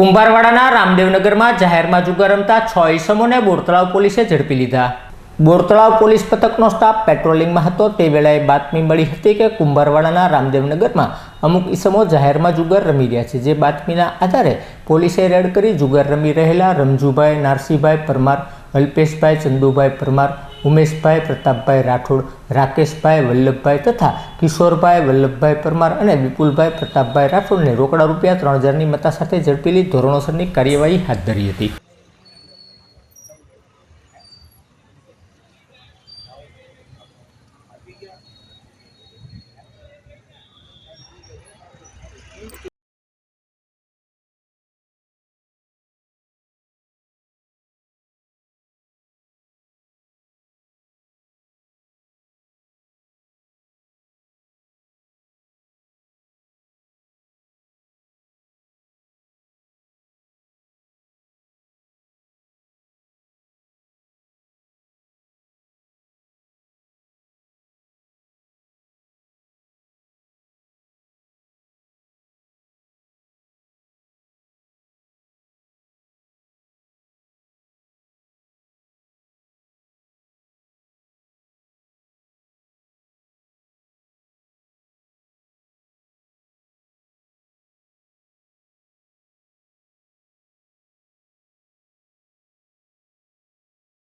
કુંભારવાડાના રામદેવનગરમાં જાહેરમાં જુગાર રમતા છ ઈસમોને બોરતળાવ પોલીસે ઝડપી લીધા. બોરતળાવ પોલીસ પથકનો સ્ટાફ પેટ્રોલિંગમાં હતો. તે વેળાએ બાતમી મળી હતી કે કુંભારવાડાના રામદેવનગરમાં અમુક ઈસમો જાહેરમાં જુગાર રમી રહ્યા છે. જે બાતમીના આધારે પોલીસે રેડ કરી જુગાર રમી રહેલા રમજુભાઈ, નારસીભાઈ પરમાર, અલ્પેશભાઈ, ચંદુભાઈ પરમાર ઉમેશભાઈ, પ્રતાપભાઈ રાઠોડ, રાકેશભાઈ, વલ્લભભાઈ તથા કિશોરભાઈ, વલ્લભભાઈ પરમાર અને વિપુલભાઈ, પ્રતાપભાઈ રાઠોડને રોકડા રૂપિયા ત્રણ હજારની મતા સાથે ઝડપી લઈ ધોરણોસરની કાર્યવાહી હાથ ધરી હતી.